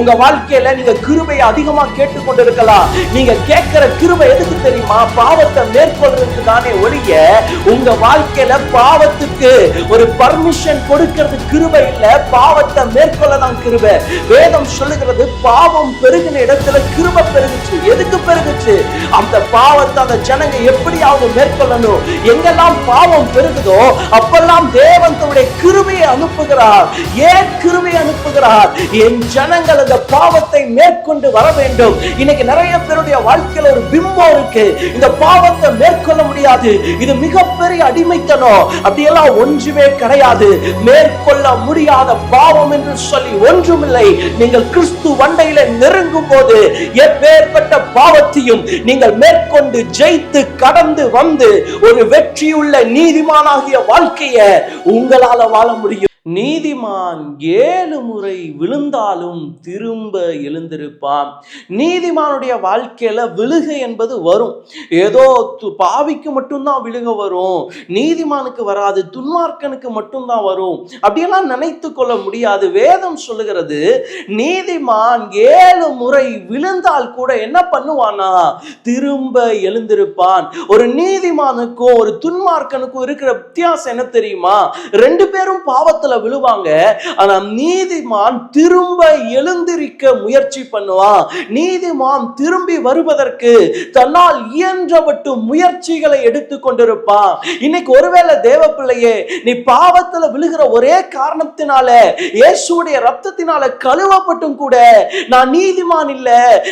உங்க வாழ்க்கையில நீங்க கிருபையை அதிகமா கேட்டுக்கொண்டு இருக்கலாம் நீங்க கேட்கிற கிருபை எதுக்கு தெரியுமா? பாவத்தை மேற்கொள்றதுக்கு தானே ஒழிய உங்க வாழ்க்கையில பாவத்துக்கு ஒரு பர்மிஷன் கொடுக்கிறது கிருபை இல்ல பாவத்தை மேற்கொள்ள தான் கிருபை. வேதம் சொல்லுகிறது பாவம் பெருகின இடத்துல கிருபை பெருகுச்சு. எதுக்கு பெருகுச்சு? அந்த பாவத்தை அந்த ஜனங்க எப்படியாவது மேற்கொள்ளணும். எங்கெல்லாம் பாவம் பெருகுதோ அப்பெல்லாம் தேவன் தன்னுடைய கிருபையை அனுப்புகிறார். ஏன் கிருபையை அனுப்புகிறார்? என் ஜனங்களை அந்த பாவத்தை மேற்கொண்டு வர வேண்டும். இன்னைக்கு நிறைய பேருடைய வாழ்க்கையில ஒரு பிம்பம் இருக்கு. இந்த பாவத்தை மேற்கொள்ள முடியாது. இது மிகப்பெரிய அடிமைத்தனம். அப்படியெல்லாம் ஒன்றுமே கிடையாது. மேற்கொள்ள முடியாத பாவம் என்று சொல்லி ஒன்றுமில்லை. நீங்கள் கிறிஸ்து வண்டையில நெருங்கும் போது எப்பேற்பட்ட பாவத்தையும் நீங்கள் மேற்கொண்டு ஜெயித்து கடந்து வந்து ஒரு வெற்றியுள்ள நீதிமானாகிய வாழ்க்கைய உங்களால வாழ முடியும். நீதிமான் ஏழு முறை விழுந்தாலும் திரும்ப எழுந்திருப்பான். நீதிமானுடைய வாழ்க்கையில விழுகை என்பது வரும். ஏதோ பாவிக்கு மட்டும்தான் விழுக வரும். நீதிமானுக்கு வராது துன்மார்க்கனுக்கு மட்டும்தான் வரும். அப்படியெல்லாம் நினைத்து கொள்ள முடியாது. வேதம் சொல்லுகிறது நீதிமான் ஏழு முறை விழுந்தால் கூட என்ன பண்ணுவானா திரும்ப எழுந்திருப்பான். ஒரு நீதிமானுக்கும் ஒரு துன்மார்க்கனுக்கும் இருக்கிற வித்தியாசம் என்ன தெரியுமா? ரெண்டு பேரும் பாவத்துல விழுவாங்க. ஆனா நீதிமான் திரும்ப எழுந்திருக்க முயற்சி பண்ணுவான். நீதிமான் திரும்பி வருவதற்கு தன்னால் இயன்றவட்டு முயற்சிகளை எடுத்து கொண்டிருப்பான். இன்னைக்கு ஒருவேளை தேவ பிள்ளையே நீ பாவத்துல விழுகிற ஒரே காரணத்தினால இயேசுடைய ரத்தத்தினால கழுவப்பட்டும் கூட நான் நீதிமான் இல்ல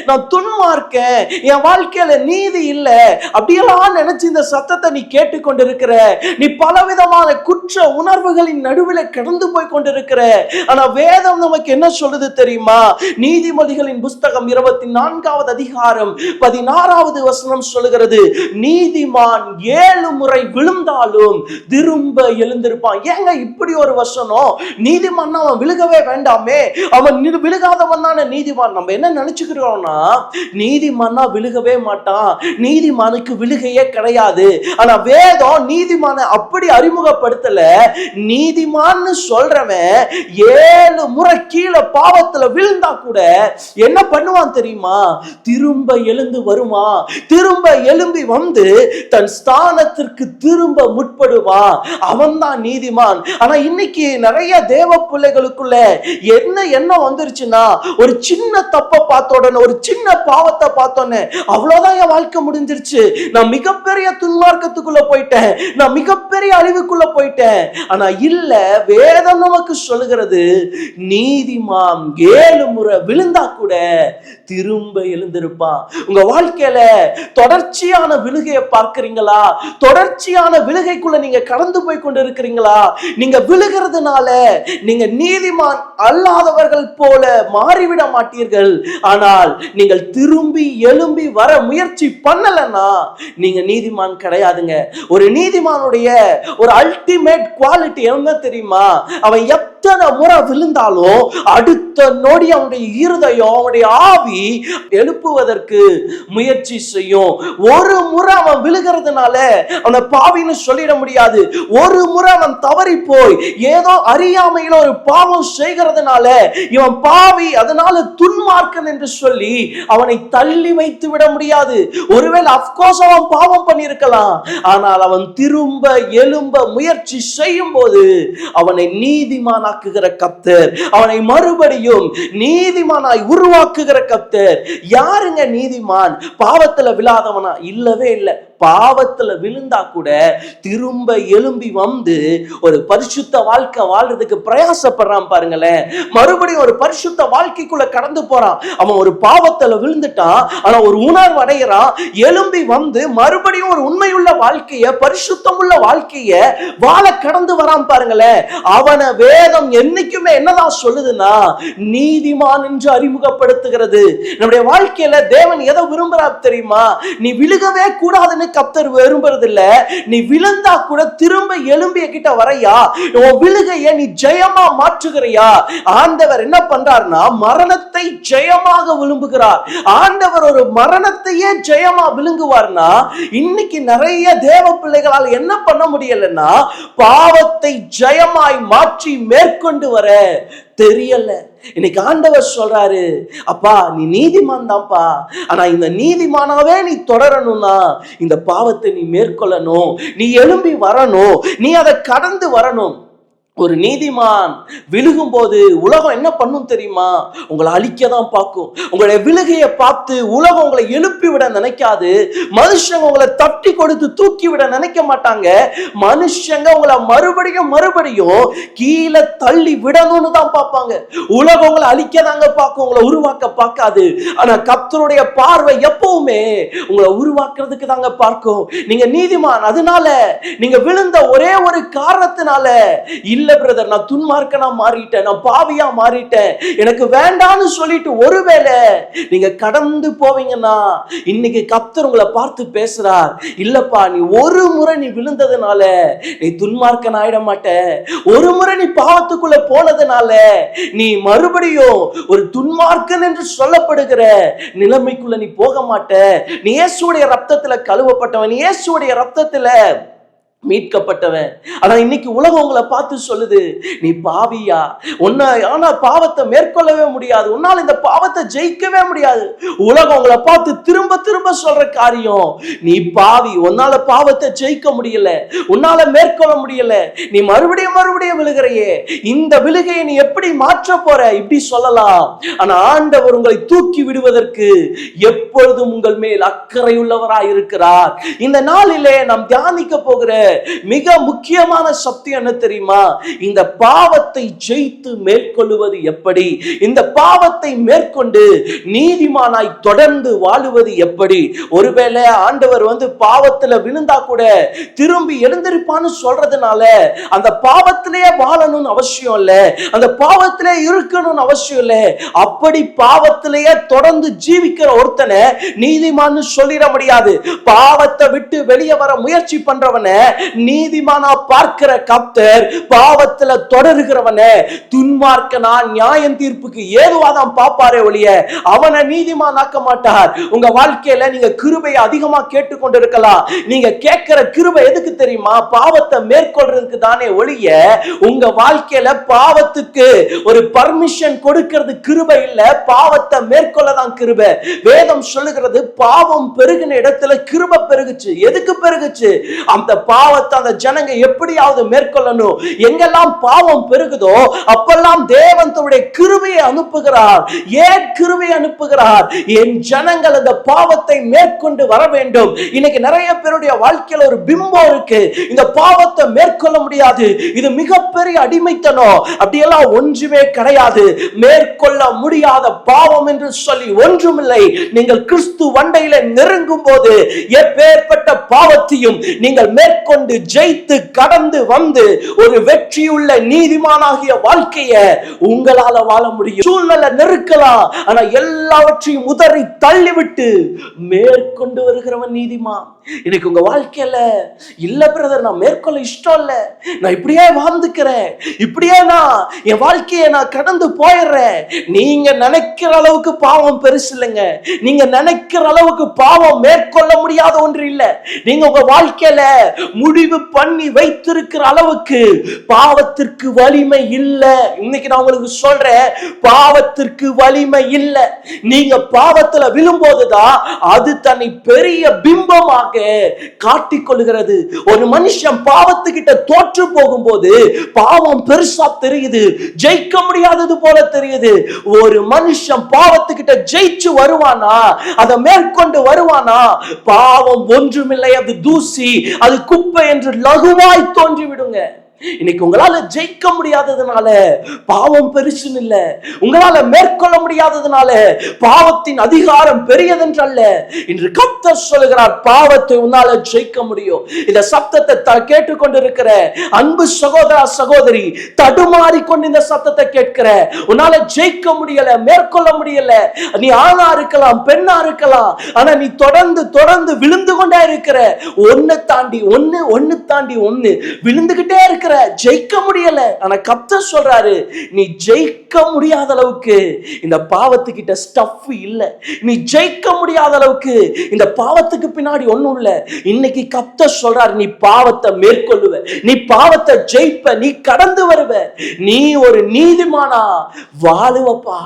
நான் துன்மார்க்கேன் என் வாழ்க்கையில நீதி இல்ல. அப்படியெல்லாம் நினைச்சு இந்த சத்தத்தை நீ கேட்டுக்கொண்டிருக்கிற. நீ பலவிதமான குற்ற உணர்வுகளின் நடுவில் கிடந்து போய் கொண்டிருக்கிற. ஆனா வேதம் நமக்கு என்ன சொல்றது தெரியுமா? நீதிமொழிகளின் புஸ்தகம் இருபத்தி நான்காவது அதிகாரம் பதினாறாவது வசனம் சொல்லுகிறது நீதிமான் ஏழு முறை விழுந்தாலும் திரும்ப எழுந்திருப்பான். ஏங்க இப்படி ஒரு வசனம்? நீதிமான் அவன் விழுகவே வேண்டாமே. அவன் விழுகாதவன் தானே நீதிமான். நம்ம என்ன நினைச்சுக்கிறோம்னா நீதிமானா விழுகவே மாட்டான். நீதிமானுக்கு விழுகையே கிடையாது. ஆனா வேதம் நீதிமான அப்படி அறிமுகப்படுத்தல. நீதிமான்னு சொல்றவன் ஏழு முறை கீழே பாவத்துல விழுந்தா கூட என்ன பண்ணுவான் தெரியுமா? திரும்ப எழுந்து வருமா திரும்ப எழும்பி வந்து தன் ஸ்தானத்திற்கு திரும்ப முற்படுவான். அவன் தான் நீதிமான். ஆனா இன்னைக்கு நிறைய தேவ பிள்ளைகளுக்குள்ள என்ன எண்ணம் வந்துருச்சுன்னா ஒரு சின்ன தப்பை பார்த்த உடனே ஒரு சின்ன பாவத்தை பார்த்தோன்னே அவ்வளவுதான் என் வாழ்க்கை முடிஞ்சிருச்சு. நான் மிகப்பெரிய துன்மார்க்கத்துக்குள்ள போயிட்டேன். நான் மிகப்பெரிய அழிவுக்குள்ள போயிட்டேன். ஆனா இல்ல வேதம் நமக்கு சொல்லுகிறது. நீதிமான் ஏழு முறை விழுந்தா கூட திரும்ப எழுந்திருப்பான். உங்க வாழ்க்கையில தொடர்ச்சியான விழுகையை பார்க்கிறீங்களா? தொடர்ச்சியான விழுகைக்குள்ள நீங்க கடந்து போய் கொண்டு இருக்கிறீங்களா நீங்க விழுகிறதுனால நீங்க நீதிமான் அல்லாதவர்கள் போல மாறிவிட மாட்டீர்கள். ஆனால் நீங்கள் திரும்பி எழும்பி வர முயற்சி பண்ணலன்னா நீங்க நீதிமான் கிடையாதுங்க. ஒரு நீதிமானுடைய ஒரு அல்டிமேட் குவாலிட்டி என்ன தெரியுமா? அவன் எத்தனை முறை விழுந்தாலும் அடுத்த நொடி அவனுடைய இருதயம் அவனுடைய ஆவி எழுப்புவதற்கு முயற்சி செய்யும். ஒரு முறை அவன் விழுகிறதுனால அவனை பாவின்னு சொல்லிட முடியாது. ஒரு முறை அவன் தவறி போய் ஏதோ அறியாமையில ஒரு பாவம் செய்கிறதுனால இவன் பாவி அதனால துன்மார்க்கன் என்று சொல்லி அவனை தள்ளி வைத்து விட முடியாது. ஒருவேளை அப்கோர்ஸ் அவன் பாவம் பண்ணியிருக்கலாம். ஆனால் அவன் திரும்ப எழும்ப முயற்சி செய்யும் போது அவனை உண்டாக்குகிற கத்தர் அவனை மறுபடியும் நீதிமானாய் உருவாக்குகிற கத்தர் யாருங்க நீதிமான்? பாவத்துல விழாதவனா? இல்லவே இல்லை. பாவத்துல விழுந்தா கூட திரும்ப எழும்பி வந்து ஒரு பரிசுத்த வாழ்க்கை வாழ்றதுக்கு பிரயாசப்படுறான் பாருங்களேன். மறுபடியும் ஒரு பரிசுத்த வாழ்க்கைக்குள்ள கடந்து போறான். அவன் ஒரு பாவத்துல விழுந்துட்டான் ஆனா ஒரு உணர்வு அடைகிறான் எழும்பி வந்து மறுபடியும் ஒரு உண்மையுள்ள வாழ்க்கைய பரிசுத்தமுள்ள வாழ்க்கைய வாழ கடந்து வரான் பாருங்களேன். அவனை வேதம் என்னைக்குமே என்னதான் சொல்லுதுன்னா நீதிமான் என்று அறிமுகப்படுத்துகிறது. நம்முடைய வாழ்க்கையில தேவன் எதை விரும்புறா தெரியுமா? நீ விழுகவே கூடாதுன்னு கப்தர் விரும்புறது இல்ல நீ விழுந்தா கூட திரும்ப எலும்பிய கிட்ட வரையா? உன் விழுகைய நீ ஜெயமா மாற்றுகிறையா? ஆண்டவர் என்ன பண்றாருன்னா மரணத்தை ஜெயமாக விழும்புகிறார். ஆண்டவர் ஒரு மரணத்தையே ஜெயமா விழுங்குவார்னா இன்னைக்கு நிறைய தேவ பிள்ளைகளால் என்ன பண்ண முடியலன்னா பாவத்தை ஜெயமாய் மாற்றி மேற்கொண்டு வர தெரியல. இன்னைக்கு ஆண்டவர் சொல்றாரு அப்பா நீ நீதிமான் தான்ப்பா ஆனா இந்த நீதிமானாவே நீ தொடரணும்னா இந்த பாவத்தை நீ மேற்கொள்ளணும். நீ எழும்பி வரணும். நீ அதை கடந்து வரணும். ஒரு நீதிமான் விழுகும் போது உலகம் என்ன பண்ணும் தெரியுமா? உங்களை அழிக்க தான் பார்க்கும். உங்களுடைய விழுகையை பார்த்து உலகம் உங்களை எழுப்பி விட நினைக்காது. மனுஷங்க உங்களை தட்டி கொடுத்து தூக்கி விட நினைக்க மாட்டாங்க. மனுஷங்க உங்களை மறுபடியும் மறுபடியும் கீழே தள்ளி விடணும்னு தான் பார்ப்பாங்க. உலகம் உங்களை அழிக்க தாங்க பார்க்கும். உங்களை உருவாக்க பார்க்காது. ஆனா கத்தருடைய பார்வை எப்பவுமே உங்களை உருவாக்குறதுக்கு தாங்க பார்க்கும். நீங்க நீதிமான். அதனால நீங்க விழுந்த ஒரே ஒரு காரணத்தினால பிரதர் நான் துன்மார்க்கனா மாறிட்டேன் நான் பாவியா மாறிட்டேன். எனக்கு வேண்டான்னு சொல்லிட்டு ஒருவேளை நீங்க கடந்து போவீங்கன்னா இன்னைக்கு கர்த்தர் உங்களை பார்த்து பேசுறார். இல்லப்பா நீ ஒரு முறை நீ விழுந்ததுனால நீ துன்மார்க்கன் ஆயிட மாட்ட ஒரு முறை நீ பாவத்துக்குள்ள போனதுனால நீ மறுபடியும் ஒரு துன்மார்க்கன் என்று சொல்லப்படுகிற நிலைமைக்குள்ள நீ போக மாட்ட. நீ இயேசுடைய ரத்தத்துல கழுவப்பட்டவன் நீ இயேசுடைய ரத்தத்துல மீட்கப்பட்டவன். ஆனா இன்னைக்கு உலகம் உங்களை பார்த்து சொல்லுது நீ பாவியா? உன்னை ஆனா பாவத்தை மேற்கொள்ளவே முடியாது. உன்னால இந்த பாவத்தை ஜெயிக்கவே முடியாது. உலகம் உங்களை பார்த்து திரும்ப திரும்ப சொல்ற காரியம் நீ பாவி உன்னால பாவத்தை ஜெயிக்க முடியல. உன்னால மேற்கொள்ள முடியல. நீ மறுபடியும் மறுபடியும் விழுகிறையே. இந்த விழுகையை நீ எப்படி மாற்ற போற? இப்படி சொல்லலாம். ஆனா ஆண்டவர் உங்களை தூக்கி விடுவதற்கு எப்பொழுதும் உங்கள் மேல் அக்கறை உள்ளவராய் இருக்கிறார் இந்த நாளிலே நாம் தியானிக்க போகிற மிக முக்கியமான சத்தியம் என்ன தெரியுமா? இந்த பாவத்தை ஜெயித்து மேற்கொள்ளுவது எப்படி? இந்த பாவத்தை மேற்கொண்டு நீதிமானாய் தொடர்ந்து வாழுவது எப்படி? ஒருவேளை ஆண்டவர் வந்து பாவத்துல விழுந்தா கூட திரும்பி எழுந்திருப்பான்னு சொல்றதுனால அந்த பாவத்திலேயே வாழணும்னு அவசியம் இல்ல. அந்த பாவத்திலே இருக்கணும்னு அவசியம் இல்ல. அப்படி பாவத்திலேயே தொடர்ந்து ஜீவிக்கிற ஒருத்தனை நீதிமான்னு சொல்லிட முடியாது. பாவத்தை விட்டு வெளியே வர முயற்சி பண்றவனை நீதிமானா பார்க்கிற கப்தர் பாவத்துல தொடருகிறவனை துன்மார்க்கனா நியாயம் தீர்ப்புக்கு ஏதுவாதான் பாப்பாரே ஒழிய அவனை நீதிமானாக்க மாட்டார். உங்க வாழ்க்கையில நீங்க கிருபையை அதிகமா கேட்டுக்கொண்டு இருக்கலாம் நீங்க கேட்கிற கிருபை எதுக்கு தெரியுமா? பாவத்தை மேற்கொள்றதுக்கு தானே ஒழிய உங்க வாழ்க்கையில பாவத்துக்கு ஒரு பர்மிஷன் கொடுக்கிறது கிருபை இல்ல பாவத்தை மேற்கொள்ள தான் கிருபை. வேதம் சொல்லுகிறது பாவம் பெருகின இடத்துல கிருபை பெருகுச்சு. எதுக்கு பெருகுச்சு? அந்த பாவத்தை அந்த ஜனங்க எப்படியாவது மேற்கொள்ளணும்? எங்கெல்லாம் பாவம் பெருகுதோ அப்பெல்லாம் தேவன் தன்னுடைய கிருபையை அனுப்புகிறார். ஏன் கிருபையை அனுப்புகிறார்? என் ஜனங்கள் அந்த பாவத்தை மேற்கொண்டு வர வேண்டும். இன்னைக்கு நிறைய பேருடைய வாழ்க்கையில ஒரு பிம்பம் இருக்கு. இந்த பாவத்தை மேற்கொள்ள முடியாது. இது மிகப்பெரிய அடிமைத்தனம். அப்படியெல்லாம் ஒன்றுமே கிடையாது. மேற்கொள்ள முடியாத பாவம் என்று சொல்லி ஒன்றுமில்லை. நீங்கள் கிறிஸ்து வண்டையில நெருங்கும் போது எப்பேற்பட்ட பாவத்தையும் நீங்கள் மேற்கொள்ள மேற்கொண்டு ஜெயித்து கடந்து வந்து ஒரு வெற்றியுள்ள நீதிமானாகிய வாழ்க்கைய உங்களால வாழ முடியும். சூழ்நிலை நெருக்கலாம் ஆனா எல்லாவற்றையும் உதறி தள்ளிவிட்டு மேற்கொண்டு வருகிறவன் நீதிமான். இன்னைக்கு உங்க வாழ்க்கையில இல்ல பிரதர் நான் மேற்கொள்ள இஷ்டம் இல்ல. நான் இப்படியே வாழ்ந்துக்கிறேன். இப்படியே நான் என் வாழ்க்கையை நான் கடந்து போயிடுறேன். நீங்க நினைக்கிற அளவுக்கு பாவம் பெருசு இல்லைங்க. நீங்க நினைக்கிற அளவுக்கு பாவம் மேற்கொள்ள முடியாத ஒன்று இல்ல. நீங்க உங்க வாழ்க்கையில முடிவு பண்ணி வைத்திருக்கிற அளவுக்கு பாவத்திற்கு வலிமை இல்ல. இன்னைக்கு நான் உங்களுக்கு சொல்றேன் பாவத்திற்கு வலிமை இல்ல. நீங்க பாவத்துல விழும்போதுதான் அது தன்னை பெரிய பிம்பமாக காட்டிக் கொள்கிறது ஒரு மனுஷன் பாவத்துக்கிட்ட தோற்று போகும்போது பாவம் பெருசா தெரியுது ஜெயிக்க முடியாதது போல தெரியுது. ஒரு மனுஷன் பாவத்துக்கிட்ட ஜெயிச்சு வருவானா? அதை மேற்கொண்டு வருவானா? பாவம் ஒன்றுமில்லை அது தூசி அது குப்பை என்று லகுவாய் தோன்றி விடுங்க இன்னைக்கு உங்களால ஜெயிக்க முடியாததுனால பாவம் பெருசுன்னு இல்ல. உங்களால மேற்கொள்ள முடியாததுனால பாவத்தின் அதிகாரம் பெரியதென்று அல்ல இன்று கத்த சொல்லுகிறார் பாவத்தை உன்னால ஜெயிக்க முடியும். இந்த சப்தத்தை கேட்டுக்கொண்டிருக்கிற அன்பு சகோதரா சகோதரி தடுமாறி கொண்டு இந்த சத்தத்தை கேட்கிற உன்னால ஜெயிக்க முடியல மேற்கொள்ள முடியல. நீ ஆணா இருக்கலாம் பெண்ணா இருக்கலாம் ஆனா நீ தொடர்ந்து தொடர்ந்து விழுந்து கொண்டே இருக்கிற. ஒன்னு தாண்டி ஒன்னு ஒன்னு தாண்டி ஒன்னு விழுந்துகிட்டே இருக்கிற ஜெயிக்க முடியல. ஆனா கப்த சொல்றாரு நீ ஜெயிக்க முடியாத அளவுக்கு இந்த பாவத்துக்கிட்ட ஸ்டஃப் இல்ல. நீ ஜெயிக்க முடியாத அளவுக்கு இந்த பாவத்துக்கு பின்னாடி ஒண்ணும் இல்ல. இன்னைக்கு கப்த சொல்றாரு நீ பாவத்தை மேற்கொள்ளுவ. நீ பாவத்தை ஜெயிப்ப. நீ கடந்து வருவ. நீ ஒரு நீதிமானா? வாழுவப்பா.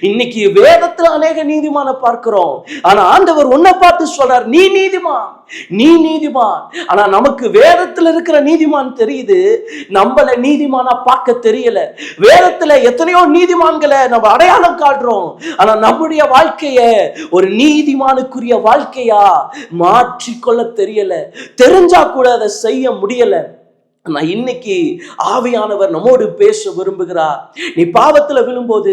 இன்னைக்கு வேதத்துல அநேக நீதிமான பார்க்கிறோம். ஆனா ஆண்டவர் உன்னை பார்த்து சொல்றார் நீ நீதிமான். நீ நீதிமான். ஆனா நமக்கு வேதத்துல இருக்கிற நீதிமான் தெரியுது நம்மள நீதிமானா பார்க்க தெரியல. வேதத்துல எத்தனையோ நீதிமான்களை நம்ம அடையாளம் காட்டுறோம் ஆனா நம்முடைய வாழ்க்கைய ஒரு நீதிமானுக்குரிய வாழ்க்கையா மாற்றிக்கொள்ள தெரியல. தெரிஞ்சா கூட அதை செய்ய முடியல. நான் இன்னைக்கு ஆவியானவர் நம்மோடு பேச விரும்புகிறார். நீ பாவத்துல விழும்போது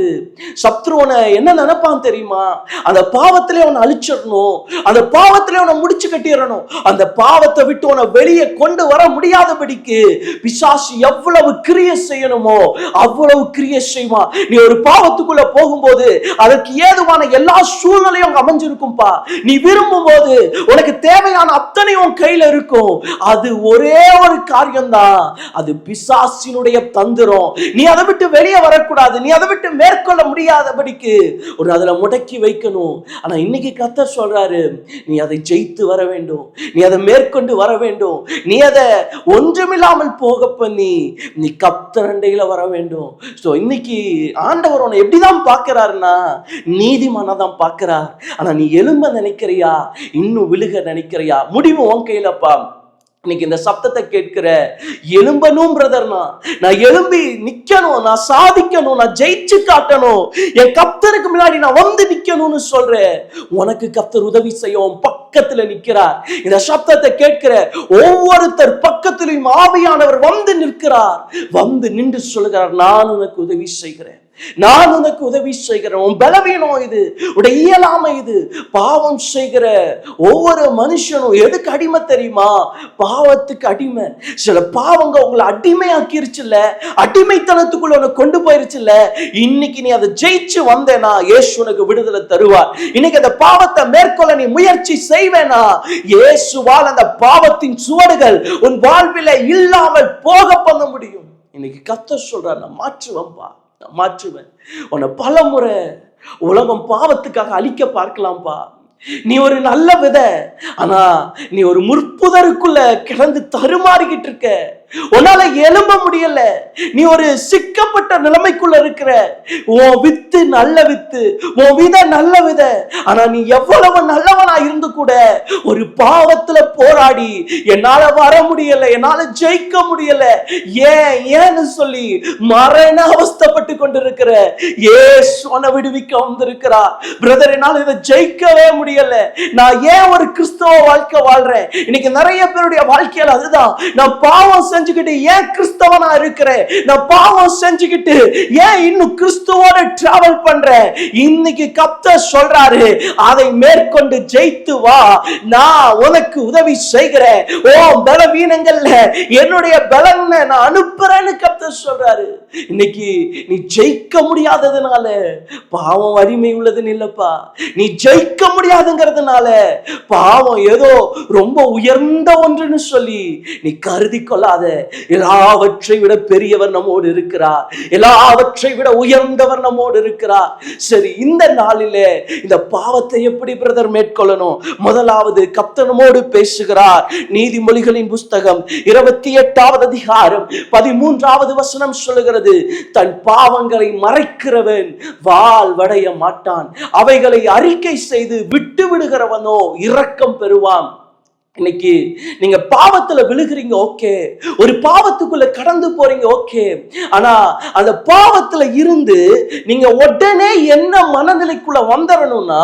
சத்ருவனை என்ன நினைப்பான் தெரியுமா? அந்த பாவத்திலே அவனை அழிச்சிடணும். அந்த பாவத்திலே அவனை முடிச்சு கட்டிடணும். அந்த பாவத்தை விட்டு உன்னை வெளியே கொண்டு வர முடியாதபடிக்கு பிசாசு எவ்வளவு கிரிய செய்யணுமோ அவ்வளவு கிரிய செய்வான். நீ ஒரு பாவத்துக்குள்ள போகும்போது அதற்கு ஏதுவான எல்லா சூழ்நிலையும் அங்க அமைஞ்சிருக்கும்பா. நீ விரும்பும் போது உனக்கு தேவையான அத்தனையும் கையில இருக்கும். அது ஒரே ஒரு காரியம்தான். அது பிசாசினுடைய தந்திரம். நீ அதை விட்டு வெளியே வரக்கூடாது. நீ அதை விட்டு மேற்கொள்ள முடியாதபடிக்கு ஒரு அதுல முடக்கி வைக்கணும். ஆனா இன்னைக்கு கத்தர் சொல்றாரு நீ அதை ஜெயித்து வர வேண்டும். நீ அதை மேற்கொண்டு வர வேண்டும். நீ அதை ஒன்றுமில்லாமல் போக பண்ணி நீ கப்தரண்டையில வர வேண்டும். ஸோ இன்னைக்கு ஆண்டவர் உன்னை எப்படிதான் பார்க்கிறாருன்னா நீதிமானா தான் பார்க்கிறார். ஆனா நீ எலும்ப நினைக்கிறியா? இன்னும் விழுக நினைக்கிறியா? முடிவு உன் கையிலப்பா. இன்னைக்கு இந்த சப்தத்தை கேட்கிற எலும்பனும் பிரதர்னா நான். எலும்பி நிக்கணும் நான் சாதிக்கணும் நான் ஜெயிச்சு காட்டணும். என் கப்தருக்கு முன்னாடி நான் வந்து நிக்கணும்னு சொல்றேன். உனக்கு கப்தர் உதவி செய்யும் பக்கத்துல நிக்கிறார். இந்த சப்தத்தை கேட்கிற ஒவ்வொருத்தர் பக்கத்திலும் ஆவியானவர் வந்து நிற்கிறார். வந்து நின்று சொல்லுகிறார் நான் உனக்கு உதவி செய்கிறேன். நான் உனக்கு உதவி செய்கிறேன் உன் பலவீனம் இது உடைய இயலாமை இது. பாவம் செய்கிற ஒவ்வொரு மனுஷனும் எதுக்கு அடிமை தெரியுமா? பாவத்துக்கு அடிமை. சில பாவங்க உங்களை அடிமையாக்கிருச்சுல்ல அடிமைத்தனத்துக்குள்ள உனக்கு கொண்டு போயிருச்சுல்ல. இன்னைக்கு நீ அதை ஜெயிச்சு வந்தேனா இயேசு உனக்கு விடுதலை தருவார். இன்னைக்கு அந்த பாவத்தை மேற்கொள்ள நீ முயற்சி செய்வேனா? இயேசுவால் அந்த பாவத்தின் சுவடுகள் உன் வாழ்வில இல்லாமல் போக பண்ண முடியும். இன்னைக்கு கத்த சொல்ற நான் மாற்றுவேன்பா மாற்றுவேன். உன்னை பல முறை உலகம் பாவத்துக்காக அழிக்க பார்க்கலாம்ப்பா நீ ஒரு நல்ல விதை ஆனா நீ ஒரு முற்புதருக்குள்ள கிடந்து தருமாறிக்கிட்டு இருக்க. உன்னால எழும்ப முடியல. நீ ஒரு சிக்கப்பட்ட நிலைமைக்குள்ள இருக்கிற. உன் வித்து நல்ல வித்து உன் வித நல்ல வித. ஆனா நீ எவ்வளவு நல்லவனா இருந்து கூட ஒரு பாவத்துல போராடி என்னால வர முடியல என்னால ஜெயிக்க முடியல. ஏன் ஏன்னு சொல்லி மரண அவஸ்தப்பட்டு கொண்டிருக்கிற. ஏ உன்னை விடுவிக்க வந்திருக்கிறா பிரதர் என்னால் இதை ஜெயிக்கவே முடியல. நான் ஏன் ஒரு கிறிஸ்தவ வாழ்க்கை வாழ்றேன்? இன்னைக்கு நிறைய பேருடைய வாழ்க்கையில அதுதான். நான் பாவம் செஞ்சுக்கிட்டு ஏன் கிறிஸ்தவனா இருக்கிறேன் நான் பாவம் செஞ்சுக்கிட்டு ஏன் இன்னும் கிறிஸ்துவோட டிராவல் பண்றேன் இன்னைக்கு கப்த சொல்றாரு அதை மேற்கொண்டு ஜெயித்து வா. நான் உனக்கு உதவி செய்கிறேன். ஓ பலவீனங்கள்ல என்னுடைய பலனை நான் அனுப்புறேன்னு கப்த சொல்றாரு. இன்னைக்கு நீ ஜெயிக்க முடியாததுனால பாவம் வலிமை உள்ளதுன்னு இல்லப்பா. நீ ஜெயிக்க முடியாதுங்கிறதுனால பாவம் ஏதோ ரொம்ப உயர்ந்த ஒன்றுன்னு சொல்லி நீ கருதி கொள்ளாத எல்லாவற்றை விட பெரியவர் நம்மோடு இருக்கிறார். எல்லாவற்றை விட உயர்ந்தவர் நம்மோடு இருக்கிறார். சரி இந்த நாளிலே இந்த பாவத்தை எப்படி பிரதர் மேற்கொள்ளணும்? முதலாவது கப்தனமோடு பேசுகிறார். நீதிமொழிகளின் புஸ்தகம் இருபத்தி எட்டாவது அதிகாரம் பதிமூன்றாவது வசனம் சொல்லுகிறது தன் பாவங்களை மறைக்கிறவன் வால் வடைய மாட்டான். அவைகளை அறிக்கை செய்து விட்டு விடுகிறவனோ இரக்கம் பெறுவான். இன்னைக்கு நீங்க பாவத்துல விழுகிறீங்க ஓகே ஒரு பாவத்துக்குள்ள கடந்து போறீங்க ஓகே ஆனா அந்த பாவத்துல இருந்து நீங்க உடனே என்ன மனநிலைக்குள்ள வந்துடணும்னா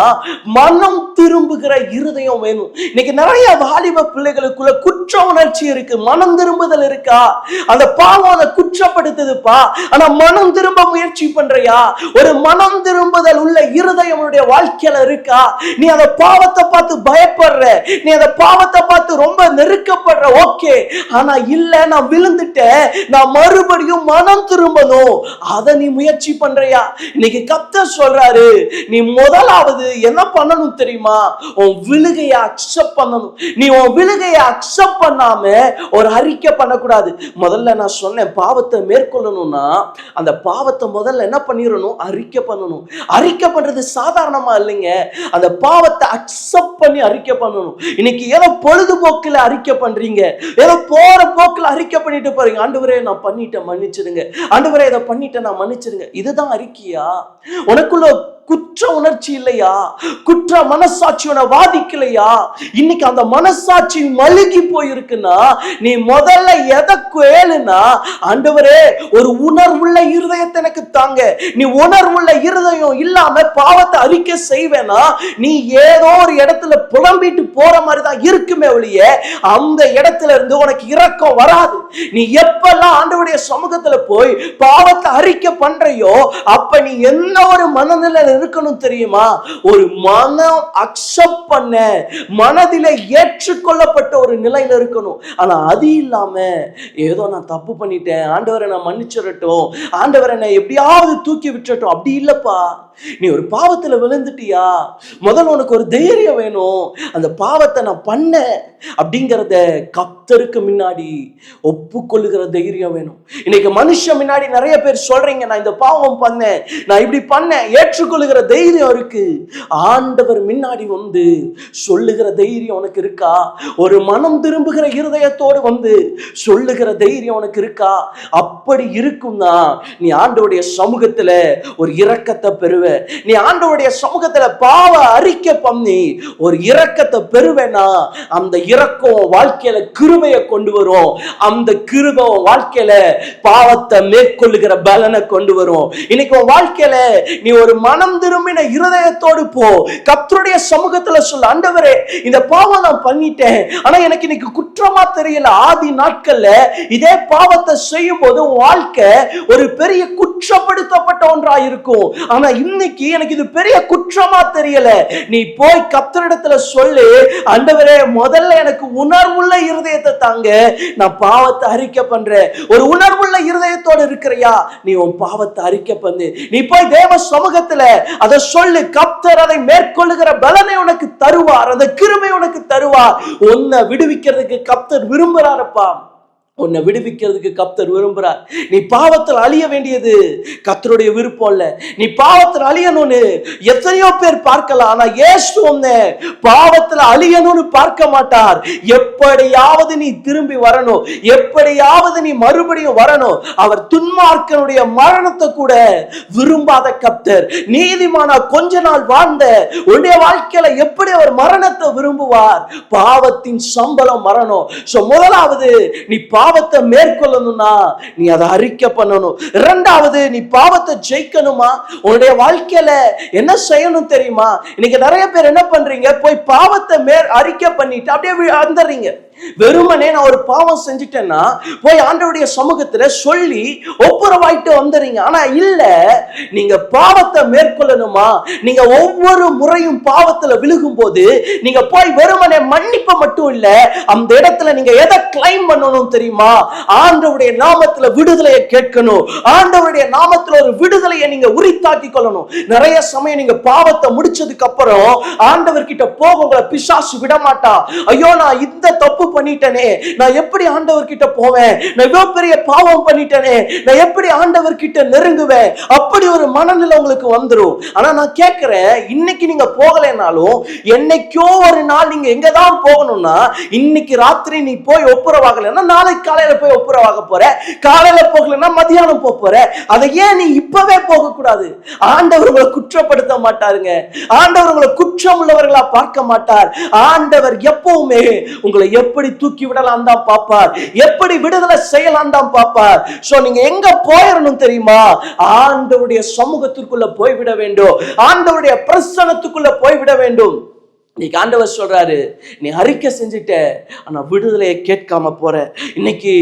மனம் திரும்புகிற இருதயம் வேணும். இன்னைக்கு நிறைய வாலிப பிள்ளைகளுக்குள்ள குற்ற உணர்ச்சி இருக்கு மனம் திரும்புதல் இருக்கா? அந்த பாவம் அதை குற்றப்படுத்துதுப்பா. ஆனா மனம் திரும்ப முயற்சி பண்றியா? ஒரு மனம் திரும்புதல் உள்ள இருதயம் வாழ்க்கையில இருக்கா? நீ அந்த பாவத்தை பார்த்து பயப்படுற. நீ அந்த பாவத்தை பாவத்தை பார்த்து ரொம்ப நெருக்கப்படுற ஓகே. ஆனா இல்ல நான் விழுந்துட்டேன். நான் மறுபடியும் மனம் திரும்பணும். அதை நீ முயற்சி பண்றியா? இன்னைக்கு கத்த சொல்றாரு நீ முதலாவது என்ன பண்ணணும் தெரியுமா? உன் விழுகைய அக்செப்ட் பண்ணணும். நீ உன் விழுகைய அக்செப்ட் பண்ணாம ஒரு அறிக்கை பண்ணக்கூடாது. முதல்ல நான் சொன்னேன் பாவத்தை மேற்கொள்ளணும்னா அந்த பாவத்தை முதல்ல என்ன பண்ணிடணும் அறிக்கை பண்ணணும். அறிக்கை பண்றது சாதாரணமா இல்லைங்க. அந்த பாவத்தை அக்செப்ட் பண்ணி அறிக்கை பண்ணணும். இன்னைக்கு ஏதோ பொழுதுபோக்கில் அறிக்கை பண்றீங்க. ஏதோ போற போக்கில் அறிக்கை பண்ணிட்டு போறீங்க. ஆண்டவரே நான் பண்ணிட்டேன் மன்னிச்சிடுங்க. ஆண்டவரே இதை பண்ணிட்டேன் நான் மன்னிச்சிடுங்க. இதுதான் அறிக்கையா? உனக்குள்ள குற்ற உணர்ச்சி இல்லையா? குற்ற மனசாட்சியோட வாதிக்கலையா இன்னைக்கு அந்த மனசாட்சி மழுகி போயிருக்குன்னா நீ முதல்ல எதை கேளுனா ஆண்டவரே ஒரு உணர்வுள்ள இருதயத்தை எனக்கு தாங்க. நீ உணர்வுள்ள இருதயம் இல்லாம பாவத்தை அறிக்கை செய்வேனா? நீ ஏதோ ஒரு இடத்துல புலம்பிட்டு போற மாதிரி தான் இருக்குமே ஒழிய அந்த இடத்துல இருந்து உனக்கு இரக்கம் வராது. நீ எப்பெல்லாம் ஆண்டவருடைய சமூகத்துல போய் பாவத்தை அறிக்கை பண்றையோ அப்ப நீ என்ன ஒரு மனநிலை இருக்கணும் தெரியுமா? ஒரு மனம் அக்செப்ட் பண்ண மனதில ஏற்றுக்கொள்ளப்பட்ட ஒரு நிலையில இருக்கணும். ஆனா அது இல்லாம ஏதோ நான் தப்பு பண்ணிட்டேன் ஆண்டவரை நான் மன்னிச்சிடட்டும் ஆண்டவரை நான் எப்படியாவது தூக்கி விட்டுறட்டும் அப்படி இல்லப்பா. நீ ஒரு பாவத்துல விழுந்துட்டியா? முதல்ல உனக்கு ஒரு தைரியம் வேணும். அந்த பாவத்தை நான் பண்ணேன் அப்படிங்கிறத கத்தருக்கு முன்னாடி ஒப்புக்கொள்ளுகிற தைரியம் வேணும். இன்னைக்கு மனுஷன் முன்னாடி நிறைய பேர் சொல்றீங்க நான் இந்த பாவம் பண்ணேன் நான் இப்படி பண்ணேன் ஏற்றுக்கொள்ளுகிற சொல்லுகிற தைரியம் இருக்கு ஆண்டவர் முன்னாடி வந்து சொல்லுகிற தைரியம் உனக்கு இருக்கா? ஒரு மனம் திரும்புகிற இருதயத்தோடு வந்து சொல்லுகிற தைரியம் உனக்கு இருக்கா? அப்படி இருக்கும்னா நீ ஆண்டவருடைய சமூகத்துல ஒரு இரக்கத்தை பெறுவ. நீ ஆண்டவருடைய சமூகத்துல பாவ அறிக்கை பண்ணி ஒரு இரக்கத்தை பெறுவேனா அந்த இரக்கம் வாழ்க்கையில கிருபையை கொண்டு வரும். அந்த கிருபை வாழ்க்கையில பாவத்தை மேற்கொள்ளுகிற பலனை கொண்டு வரும். இன்னைக்கு வாழ்க்கையில நீ ஒரு மனம் திரும்பின இருதயத்தோடு போ. கத்தருடைய சமூகத்துல சொல்ல ஆண்டவரே இந்த பாவம் நான் பண்ணிட்டேன். ஆனா எனக்கு இன்னைக்கு குற்றமா தெரியல. ஆதி நாட்கள்ல இதே பாவத்தை செய்யும் போது வாழ்க்கை ஒரு பெரிய குற்றப்படுத்தப்பட்ட ஒன்றா இருக்கும் ஆனா இன்னைக்கு எனக்கு இது பெரிய குற்றமா தெரியல. நீ போய் கத்தரிடத்துல சொல்லு ஆண்டவரே முதல்ல எனக்கு உணர்வுள்ள இருதயத்தை தாங்க. நான் பாவத்தை அறிக்கை பண்றேன். ஒரு உணர்வுள்ள இருதயத்தோடு இருக்கிறியா? நீ உன் பாவத்தை அறிக்கை பண்ணு. நீ போய் தேவ சமூகத்துல அதை சொல்லு கப்தர் அதை மேற்கொள்ளுகிற பலனை உனக்கு தருவார் அந்த கிருமை உனக்கு தருவார். உன்னை விடுவிக்கிறதுக்கு கப்தர் விரும்புறாரப்பா. உன்னை விடுவிக்கிறதுக்கு கப்தர் விரும்புகிறார் நீ பாவத்தில் அழிய வேண்டியது கத்தருடைய விருப்பம் இல்ல நீ பாவத்தில் அழியணும்னு எத்தனையோ பேர் பார்க்கலாம். ஆனா இயேசு உன்னை பாவத்தில் அழியணும்னு பார்க்க மாட்டார். எப்படியாவது நீ திரும்பி வரணும். எப்படியாவது நீ மறுபடியும் வரணும். அவர் துன்மார்க்கனுடைய மரணத்தை கூட விரும்பாத கப்தர் நீதிமானா கொஞ்ச நாள் வாழ்ந்த உன்னுடைய வாழ்க்கையில எப்படி அவர் மரணத்தை விரும்புவார்? பாவத்தின் சம்பளம் மரணம். சோ முதலாவது நீ பாவத்தை மேற்கொள்ளணும்னா நீ அதை அறிக்கை பண்ணணும். இரண்டாவது நீ பாவத்தை ஜெயிக்கணுமா? உன்னுடைய வாழ்க்கையில என்ன செய்யணும் தெரியுமா? இன்னைக்கு நிறைய பேர் என்ன பண்றீங்க? போய் பாவத்தை மேற் அறிக்கை பண்ணிட்டு அப்படியே வந்துடுறீங்க வெறுமனே நான் ஒரு பாவம் செஞ்சுட்டேன்னா போய் ஆண்டவுடைய சமூகத்துல சொல்லி ஒப்புரவாயிட்டு வந்துடுறீங்க ஆனா இல்ல நீங்க பாவத்தை மேற்கொள்ளணுமா? நீங்க ஒவ்வொரு முறையும் பாவத்துல விழுகும் போது நீங்க போய் வெறுமனே மன்னிப்பு மட்டும் இல்ல அந்த இடத்துல நீங்க எதை கிளைம் பண்ணணும் தெரியுமா? ஆண்டவுடைய நாமத்துல விடுதலையை கேட்கணும். ஆண்டவருடைய நாமத்துல ஒரு விடுதலையை நீங்க உரித்தாக்கி கொள்ளணும். நிறைய சமயம் நீங்க பாவத்தை முடிச்சதுக்கு அப்புறம் ஆண்டவர்கிட்ட போக உங்களை பிசாசு விட மாட்டான் ஐயோ நான் இந்த தப்பு பண்ணிட்டனே. நான் எப்படி ஆண்டவர் கிட்ட போவேன்? நான் இவ்வளவு பெரிய பாவம் பண்ணிட்டனே. நான் எப்படி ஆண்டவர் கிட்ட நெருங்குவேன்? அப்படி ஒரு மனநிலை உங்களுக்கு வந்துடும் ஆனா நான் கேட்கிறேன் இன்னைக்கு நீங்க போகலைனாலும் என்னைக்கோ ஒரு நாள் நீங்க எங்க தான் போகணும்னா இன்னைக்கு ராத்திரி நீ போய் ஒப்புரவாகலைன்னா நாளைக்கு காலையில போய் ஒப்புரவாக போற. காலையில போகலைன்னா மதியானம் போக போற. அதை ஏன் நீ இப்பவே போக கூடாது ஆண்டவர் உங்களை குற்றப்படுத்த மாட்டாருங்க. ஆண்டவர் உங்களை குற்றம் உள்ளவர்களா பார்க்க மாட்டார். ஆண்டவர் எப்பவுமே உங்களை எப்படி எப்படி தூக்கி விடலாம் தான் பார்ப்பார். எப்படி விடுதலை செய்யலாம் தான் பார்ப்பார். சோ நீங்க எங்க போயிடணும் தெரியுமா? ஆண்டவருடைய சமூகத்திற்குள்ள போய்விட வேண்டும். ஆண்டவருடைய பிரசனத்துக்குள்ள போய்விட வேண்டும். இன்னைக்கு ஆண்டவர் சொல்றாரு நீ அறிக்கை செஞ்சுட்ட ஆனா விடுதலையை கேட்காம போற. இன்னைக்கு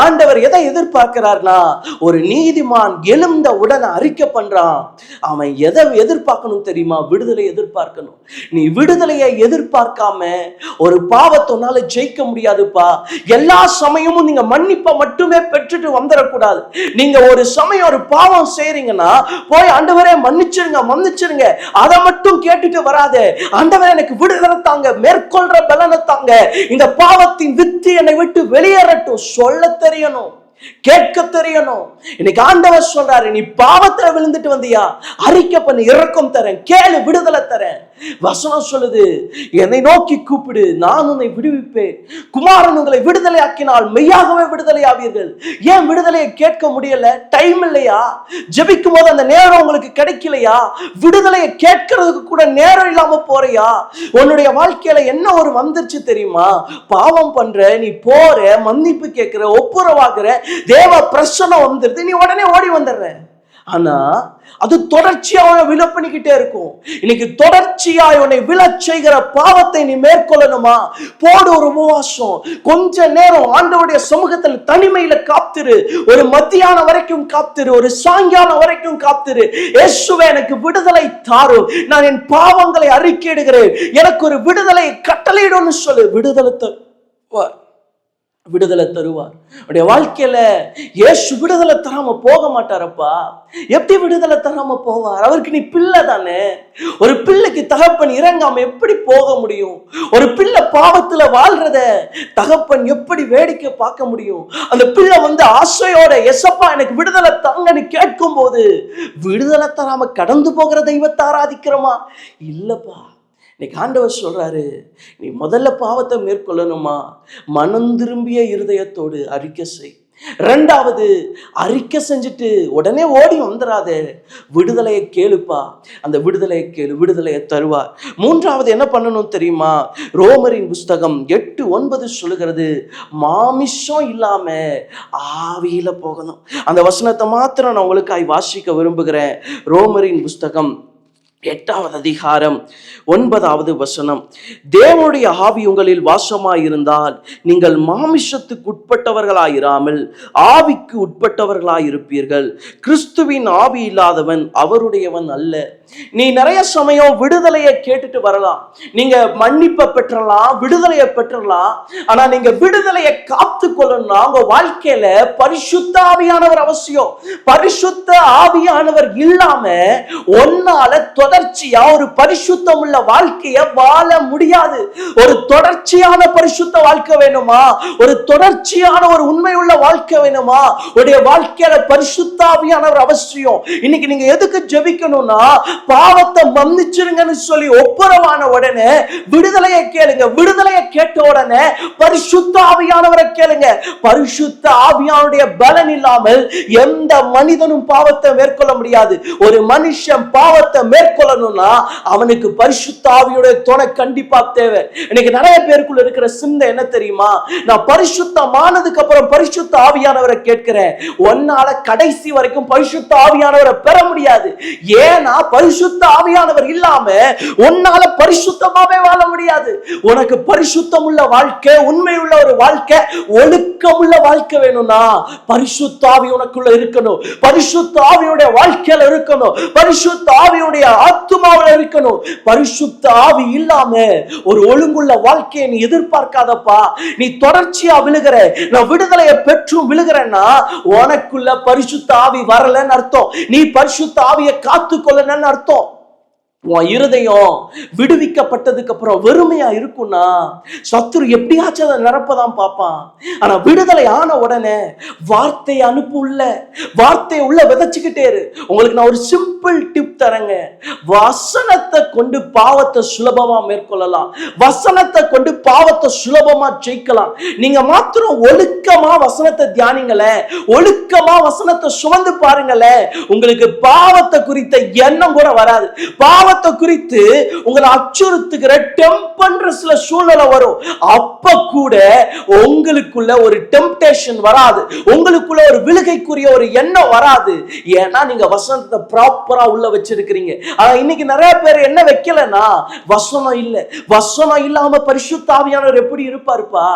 ஆண்டவர் எதை எதிர்பார்க்கிறார்னா ஒரு நீதிமான் எழுந்த உடனே அறிக்கை பண்றான். அவன் எதை எதிர்பார்க்கணும் தெரியுமா? விடுதலை எதிர்பார்க்கணும். நீ விடுதலையை எதிர்பார்க்காம ஒரு பாவத்தொன்னால ஜெயிக்க முடியாதுப்பா. எல்லா சமயமும் நீங்க மன்னிப்பை மட்டுமே பெற்றுட்டு வந்துடக்கூடாது நீங்க ஒரு சமயம் ஒரு பாவம் செய்றீங்கன்னா போய் ஆண்டவரே மன்னிச்சிருங்க மன்னிச்சிருங்க. அதை மட்டும் கேட்டுட்டு வராதே. ஆண்டவரே எனக்கு விடுதலை தாங்க மேற்கொள்ற பலனை தாங்க. இந்த பாவத்தின் வித்து என்னை விட்டு வெளியேறட்டும். சொல்ல தெரியணும் கேட்க தெரியணும். இன்னைக்கு ஆண்டவர் சொல்றாரு நீ பாவத்துல விழுந்துட்டு வந்தியா? அறிக்கை பண்ணி இறக்கம் தரேன் கேளு விடுதலை தரேன். வசனம் சொல்லுது என்னை நோக்கி கூப்பிடு நான் உன்னை விடுவிப்பேன். குமாரன் உங்களை விடுதலை ஆக்கினால் மெய்யாகவே விடுதலை ஆவீர்கள் ஏன் விடுதலையை கேட்க முடியல? டைம் இல்லையா? ஜபிக்கும் போது அந்த நேரம் உங்களுக்கு கிடைக்கலையா? விடுதலையை கேட்கறதுக்கு கூட நேரம் இல்லாம போறியா? உன்னுடைய வாழ்க்கையில என்ன ஒரு வந்துருச்சு தெரியுமா? பாவம் பண்ற நீ போற மன்னிப்பு கேட்கிற ஒப்புரவாக்குற தேவ பிரசனம் வந்துருது நீ உடனே ஓடி வந்துடுற. ஆனா அது தொடர்ச்சியா உன்னை விழ பண்ணிக்கிட்டே இருக்கும். இன்னைக்கு தொடர்ச்சியா உன்னை விழச் செய்கிற பாவத்தை நீ மேற்கொள்ளணுமா? போடு ஒரு உபவாசம். கொஞ்ச நேரம் ஆண்டவுடைய சமூகத்தில் தனிமையில காத்திரு. ஒரு மத்தியானம் வரைக்கும் காத்திரு. ஒரு சாயங்காலம் வரைக்கும் காத்திரு. இயேசுவே எனக்கு விடுதலை தாரும். நான் என் பாவங்களை அறிக்கையிடுகிறேன். எனக்கு ஒரு விடுதலை கட்டளையிடும்னு சொல்லு. விடுதலை தருவார். விடுதலை தருவார். உடைய வாழ்க்கையில ஏசு விடுதலை தராம போக மாட்டாரப்பா. எப்படி விடுதலை தராம போவார்? அவருக்கு நீ பிள்ளை தானே. ஒரு பிள்ளைக்கு தகப்பன் இறங்காம எப்படி போக முடியும்? ஒரு பிள்ளை பாவத்துல வாழ்றத தகப்பன் எப்படி வேடிக்கை பார்க்க முடியும்? அந்த பிள்ளை வந்து ஆசையோட எசப்பா எனக்கு விடுதலை தாங்கன்னு கேட்கும் போது விடுதலை தராம கடந்து போகிற தெய்வத்தை ஆராதிக்கிறோமா? இல்லப்பா. இன்னைக்கு ஆண்டவர் சொல்கிறாரு நீ முதல்ல பாவத்தை மேற்கொள்ளணுமா? மனம் திரும்பிய இருதயத்தோடு அறிக்கை செய். ரெண்டாவது அறிக்கை செஞ்சுட்டு உடனே ஓடி வந்துடாதே விடுதலையை கேளுப்பா. அந்த விடுதலையை கேளு விடுதலையை தருவார் மூன்றாவது என்ன பண்ணணும் தெரியுமா? ரோமரின் புஸ்தகம் எட்டு ஒன்பது சொல்லுகிறது மாமிஷம் இல்லாம ஆவியில போகணும். அந்த வசனத்தை மாத்திரம் நான் உங்களுக்காய் வாசிக்க விரும்புகிறேன். ரோமரின் புஸ்தகம் எட்டாவது அதிகாரம் ஒன்பதாவது வசனம். தேவனுடைய ஆவி உங்களில் வாசமாயிருந்தால் நீங்கள் மாமிஷத்துக்கு உட்பட்டவர்களாயிராமல் ஆவிக்கு உட்பட்டவர்களாயிருப்பீர்கள் கிறிஸ்துவின் ஆவி இல்லாதவன் அவருடையவன் அல்ல. நீ நிறைய சமயம் விடுதலையை கேட்டுட்டு வரலாம். நீங்க மன்னிப்பை பெற்றலாம் விடுதலையை பெற்றலாம். ஆனா நீங்க விடுதலையை காத்து கொள்ளணும்னா உங்க வாழ்க்கையில பரிசுத்த ஆவியானவர் அவசியம். பரிசுத்த ஆவியானவர் இல்லாம ஒன்னால தொடர்ச்சியா ஒரு பரிசுத்தம் உள்ள வாழ்க்கைய வாழ முடியாது. ஒரு தொடர்ச்சியான பரிசுத்த வாழ்க்கை வேணுமா? ஒரு தொடர்ச்சியான ஒரு உண்மை உள்ள வாழ்க்கை வேணுமா? உடைய வாழ்க்கையில பரிசுத்தாவியானவர் அவசியம். இன்னைக்கு நீங்க எதுக்கு ஜெபிக்கணும்னா பாவத்தை மன்னிச்சிருங்கன்னு சொல்லி ஒப்புரவான உடனே விடுதலையை கேளுங்க. விடுதலையை கேட்ட உடனே பரிசுத்த ஆவியானவரை கேளுங்க. பரிசுத்த ஆவியானுடைய பலன் இல்லாமல் எந்த மனிதனும் பாவத்தை மேற்கொள்ள முடியாது. ஒரு மனுஷன் பாவத்தை மேற்கொள்ளணும்னா அவனுக்கு பரிசுத்த ஆவியுடைய துணை கண்டிப்பா தேவை. இன்னைக்கு நிறைய பேருக்குள்ள இருக்கிற சிந்தை என்ன தெரியுமா? நான் பரிசுத்தமானதுக்கு அப்புறம் பரிசுத்த ஆவியானவரை கேட்கிறேன். ஒன்னால கடைசி வரைக்கும் பரிசுத்த ஆவியானவரை பெற முடியாது. ஏன்னா பரிசுத்த ஆவியானவர் இல்லாம உன்னால பரிசுத்தமாவே வாழ முடியாது. உனக்கு பரிசுத்தம் உள்ள வாழ்க்கை உண்மை உள்ள ஒரு வாழ்க்கை ஒழுக்கம் உள்ள வாழ்க்கை வேணும்னா பரிசுத்த ஆவி உனக்குள்ள இருக்கணும். பரிசுத்த ஆவியுடைய வாழ்க்கையில இருக்கணும். பரிசுத்த ஆவியுடைய ஆத்துமாவில் இருக்கணும். பரிசுத்த ஆவி இல்லாம ஒரு ஒழுங்குள்ள வாழ்க்கையை நீ எதிர்பார்க்காதப்பா. நீ தொடர்ச்சியா விழுகிற நான் விடுதலையை பெற்றும் விழுகிறேன்னா உனக்குள்ள பரிசுத்த ஆவி வரலன்னு அர்த்தம். நீ பரிசுத்த ஆவியை காத்து கொள்ளணும்னு அர்த்தம் உன் இருதயம் விடுவிக்கப்பட்டதுக்கு அப்புறம் வெறுமையா இருக்கும்னா சத்துரு எப்படியாச்சும் அதை நிரப்பதான் பார்ப்பான். ஆனா விடுதலை ஆன உடனே வார்த்தையை அனுப்பு உள்ள வார்த்தையை உள்ள விதைச்சுக்கிட்டே இரு. உங்களுக்கு நான் ஒரு சிம்பிள் டிப் தரேங்க. வசனத்தை கொண்டு பாவத்தை சுலபமா மேற்கொள்ளலாம். வசனத்தை கொண்டு பாவத்தை சுலபமா ஜெயிக்கலாம். நீங்க மாத்திரம் ஒழுக்கமா வசனத்தை தியானிங்களே ஒழுக்கமா வசனத்தை சுமந்து பாருங்களேன் உங்களுக்கு பாவத்தை குறித்த எண்ணம் கூட வராது. பாவ பாவத்தை குறித்து உங்களை அச்சுறுத்துகிற டெம்பன்ற சில சூழ்நிலை வரும். அப்ப கூட உங்களுக்குள்ள ஒரு டெம்டேஷன் வராது. உங்களுக்குள்ள ஒரு விழுகைக்குரிய ஒரு எண்ணம் வராது. ஏன்னா நீங்க வசனத்தை ப்ராப்பரா உள்ள வச்சிருக்கிறீங்க. ஆனா இன்னைக்கு நிறைய பேர் என்ன வைக்கலன்னா வசனம் இல்லை. வசனம் இல்லாம பரிசுத்தாவியானவர் எப்படி இருப்பாருப்பா?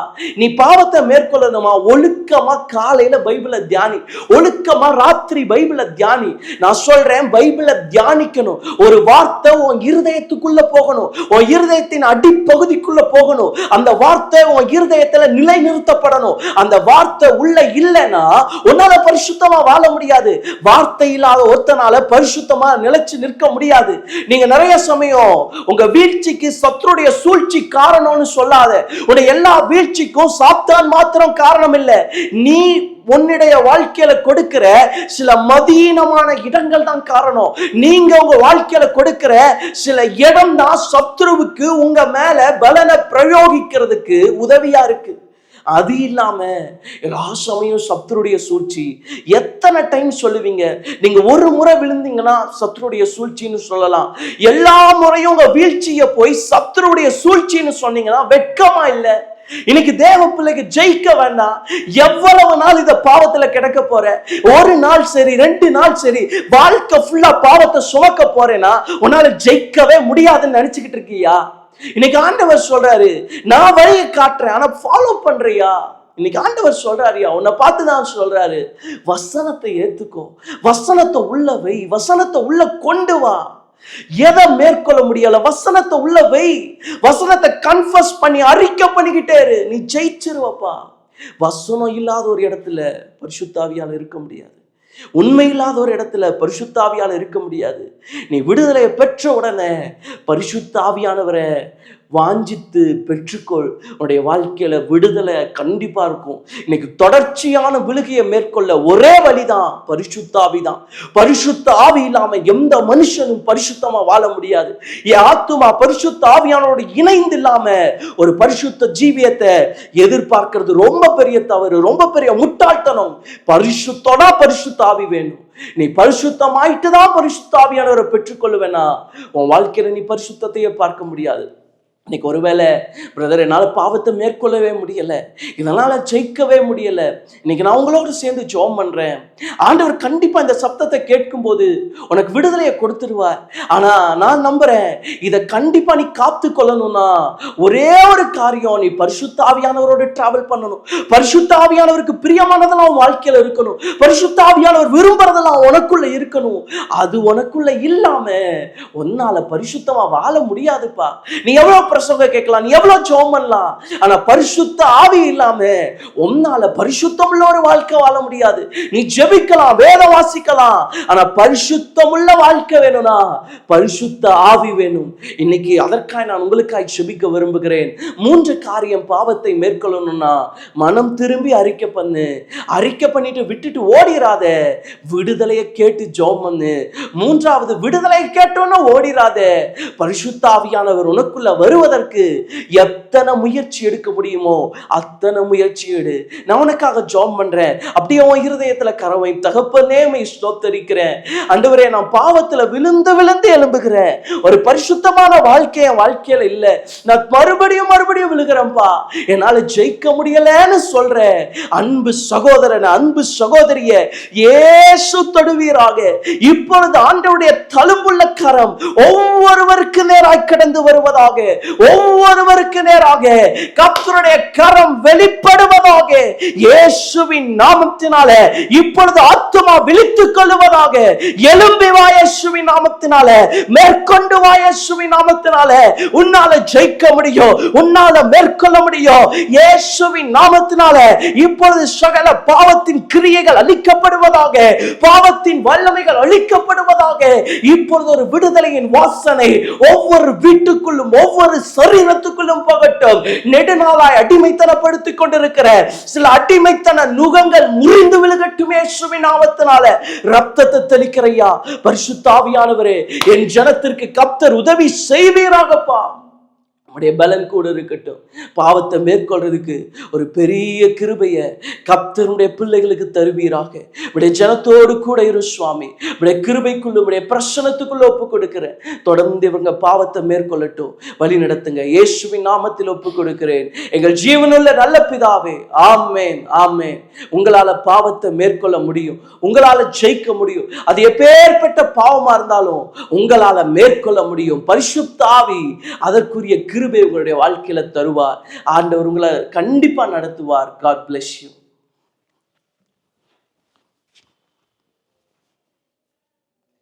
நீ பாவத்தை மேற்கொள்ளணுமா? ஒழுக்கமா காலையில பைபிளை தியானி. ஒழுக்கமா ராத்திரி பைபிளை தியானி. நான் சொல்றேன் பைபிளை தியானிக்கணும். ஒரு வார்த்தை உன் இருதயத்துக்குள்ள போகணும். உன் இருதயத்தின் அடிப்பகுதிக்குள்ள போகணும். அந்த வார்த்தை உன் இருதயத்துல நிலை நிறுத்தப்படணும் அந்த வார்த்தை உள்ள இல்லைன்னா உன்னால பரிசுத்தமா வாழ முடியாது. வார்த்தை இல்லாத ஒருத்தனால பரிசுத்தமா நிலைச்சு நிற்க முடியாது. நீங்க நிறைய சமயம் உங்க வீழ்ச்சிக்கு சத்துருடைய சூழ்ச்சி காரணம்னு சொல்லாத. உடைய எல்லா வீழ்ச்சிக்கும் சாத்தான் மாத்திரம் காரணம் இல்லை நீ உன்னுடைய வாழ்க்கையில கொடுக்கிற சில மதீனமான இடங்கள் தான் காரணம். நீங்க உங்க வாழ்க்கையில கொடுக்கிற சில இடம் தான் சத்ருவுக்கு உங்க மேல பலனை பிரயோகிக்கிறதுக்கு உதவியா இருக்கு. அது இல்லாம எல்லா சமயம் சத்துருடைய சூழ்ச்சி. எத்தனை டைம் சொல்லுவீங்க? நீங்க ஒரு முறை விழுந்தீங்கன்னா சத்துருடைய சூழ்ச்சின்னு சொல்லலாம். எல்லா முறையும் உங்க வீழ்ச்சியை போய் சத்துருடைய சூழ்ச்சின்னு சொன்னீங்கன்னா வெட்கமா இல்லை. இன்னைக்கு தேவ பிள்ளைக்கு ஜெயிக்க வேண்டாம். எவ்வளவு நாள் இத பாவத்துல கிடக்க போற? ஒரு நாள் சரி ரெண்டு நாள் சரி வாழ்க்கை ஃபுல்லா பாவத்தை சுமக்க போறேன்னா உன்னால ஜெயிக்கவே முடியாதுன்னு நினைச்சுக்கிட்டு இருக்கியா? இன்னைக்கு ஆண்டவர் சொல்றாரு நான் வழியை காட்டுறேன் ஆனா ஃபாலோ பண்றியா? இன்னைக்கு ஆண்டவர் சொல்றாருயா உன்னை பார்த்து தான் சொல்றாரு வசனத்தை ஏத்துக்கோ வசனத்தை உள்ள வை வசனத்தை உள்ள கொண்டு வா. எதை மேற்கொள்ள முடியல வசனத்தை உள்ள வை. வசனத்தை கன்ஃபர்ஸ் பண்ணி அறிக்கை பண்ணிக்கிட்டே இரு. நீ ஜெயிச்சிருவப்பா. வசனம் இல்லாத ஒரு இடத்துல பரிசுத்தாவியால் இருக்க முடியாது. உண்மை இல்லாத ஒரு இடத்துல பரிசுத்தாவியால் இருக்க முடியாது. நீ விடுதலையை பெற்ற உடனே பரிசுத்தாவியானவரை வாஞ்சித்து பெற்றுக்கொள். உன்னுடைய வாழ்க்கையில விடுதலை கண்டிப்பா இருக்கும். இன்னைக்கு தொடர்ச்சியான விழுகையை மேற்கொள்ள ஒரே வழிதான் பரிசுத்தாவி தான் பரிசுத்த ஆவி இல்லாம எந்த மனுஷனும் பரிசுத்தமா வாழ முடியாது. என் ஆத்துமா பரிசுத்த ஆவியானோட இணைந்து இல்லாம ஒரு பரிசுத்த ஜீவியத்தை எதிர்பார்க்கிறது ரொம்ப பெரிய தவறு ரொம்ப பெரிய முட்டாள்தனம். பரிசுத்தோட பரிசுத்த ஆவி வேணும் நீ பரிசுத்தமாயிட்டு தான் பரிசுத்த ஆவியானவரை பெற்றுக்கொள்ளுவேனா? உன் வாழ்க்கையில நீ பரிசுத்தத்தையே பார்க்க முடியாது. இன்னைக்கு ஒருவேளை பிரதர் என்னால் பாவத்தை மேற்கொள்ளவே முடியலை. இதனால் ஜெயிக்கவே முடியலை. இன்னைக்கு நான் உங்களோட சேர்ந்து ஜோம் பண்ணுறேன் ஆண்டவர் கண்டிப்பாக இந்த சப்தத்தை கேட்கும்போது உனக்கு விடுதலையை கொடுத்துருவார். ஆனால் நான் நம்புகிறேன் இதை கண்டிப்பாக நீ காத்து கொள்ளணும்னா ஒரே ஒரு காரியம் நீ பரிசுத்தாவியானவரோட ட்ராவல் பண்ணணும். பரிசுத்தாவியானவருக்கு பிரியமானதெல்லாம் உன் வாழ்க்கையில் இருக்கணும். பரிசுத்தாவியானவர் விரும்புறதெல்லாம் உனக்குள்ள இருக்கணும். அது உனக்குள்ள இல்லாம உன்னால பரிசுத்தமா வாழ முடியாதுப்பா. நீ எவ்வளோ பிரசங்க கேட்கலாம் நீ எவ்வளவு ஜோம் பண்ணலாம் ஆனா பரிசுத்த ஆவி இல்லாம உன்னால பரிசுத்தம் உள்ள ஒரு வாழ்க்கை வாழ முடியாது. நீ ஜெபிக்கலாம் வேத வாசிக்கலாம். ஆனா பரிசுத்தம் உள்ள வாழ்க்கை வேணும்னா பரிசுத்த ஆவி வேணும். இன்னைக்கு அதற்காக நான் உங்களுக்காய் ஜெபிக்க விரும்புகிறேன். மூன்று காரியம் பாவத்தை மேற்கொள்ளணும்னா மனம் திரும்பி அறிக்கை பண்ணு. அறிக்கை பண்ணிட்டு விட்டுட்டு ஓடிராத விடுதலையை கேட்டு ஜோம் பண்ணு. மூன்றாவது விடுதலை கேட்டோன்னு ஓடிராத. பரிசுத்தாவியானவர் உனக்குள்ள வருவது வருவதற்கு எத்தனை முயற்சி எடுக்க முடியுமோ அத்தனை முயற்சி எடு. நான் உனக்காக ஜாப் பண்றேன். அப்படியே உன் இருதயத்துல கரவை தகப்பனே மை ஸ்தோத்தரிக்கிறேன். அண்டவரே நான் பாவத்துல விழுந்து விழுந்து எழும்புகிறேன். ஒரு பரிசுத்தமான வாழ்க்கை என் வாழ்க்கையில இல்ல. நான் மறுபடியும் மறுபடியும் விழுகிறேன்ப்பா. என்னால ஜெயிக்க முடியலன்னு சொல்றேன். அன்பு சகோதரன் அன்பு சகோதரிய ஏசு தொடுவீராக. இப்பொழுது ஆண்டவுடைய தழும்புள்ள கரம் ஒவ்வொருவருக்கு நேராய் கடந்து வருவதாக ஒவ்வொருவருக்கு நேராக கத்தருடைய கரம் வெளிப்படுவதாக இயேசுவின் நாமத்தினால இப்பொழுது ஆத்மா விழித்துக் கொள்ளுவதாக எலும்பி வாயசுவின் நாமத்தினால மேற்கொண்டு வாயசுவின் நாமத்தினால உன்னால ஜெயிக்க முடியும் உன்னால மேற்கொள்ள முடியும். இயேசுவின் நாமத்தினால இப்பொழுது சகல பாவத்தின் கிரியைகள் அழிக்கப்படுவதாக பாவத்தின் வல்லமைகள் அழிக்கப்படுவதாக இப்பொழுது ஒரு விடுதலையின் வாசனை ஒவ்வொரு வீட்டுக்குள்ளும் ஒவ்வொரு சரீரத்துக்குள்ளும் போகட்டும். நெடுநாளாய் அடிமைத்தனப்படுத்திக் கொண்டிருக்கிற சில அடிமைத்தன நுகங்கள் முறிந்து விழுகட்டும் இயேசுவின் நாமத்தினால. ரத்தத்தை தெளிக்கிறையா? பரிசுத்தாவியானவரே என் ஜனத்திற்கு கப்தர் உதவி செய்வீராகப்பா. உடைய பலன் கூட இருக்கட்டும். பாவத்தை மேற்கொள்றதுக்கு ஒரு பெரிய கிருபைய கப்தருடைய பிள்ளைகளுக்கு தருவீராக. உடைய ஜனத்தோடு கூட இரு சுவாமி. உடைய கிருபைக்குள்ள உடைய பிரசனத்துக்குள்ள ஒப்பு கொடுக்கிறேன். தொடர்ந்து இவங்க பாவத்தை மேற்கொள்ளட்டும். வழி நடத்துங்க. இயேசுவின் நாமத்தில் ஒப்பு கொடுக்கிறேன். எங்கள் ஜீவனுள்ள நல்ல பிதாவே. ஆமேன் ஆமேன். உங்களால பாவத்தை மேற்கொள்ள முடியும். உங்களால ஜெயிக்க முடியும். அது எப்பேற்பட்ட பாவமா இருந்தாலும் உங்களால மேற்கொள்ள முடியும். பரிசுத்தாவி அதற்குரிய கிருபை உங்களுடைய வாழ்க்கையில தருவார். ஆண்டவர் உங்களை கண்டிப்பா நடத்துவார். God bless you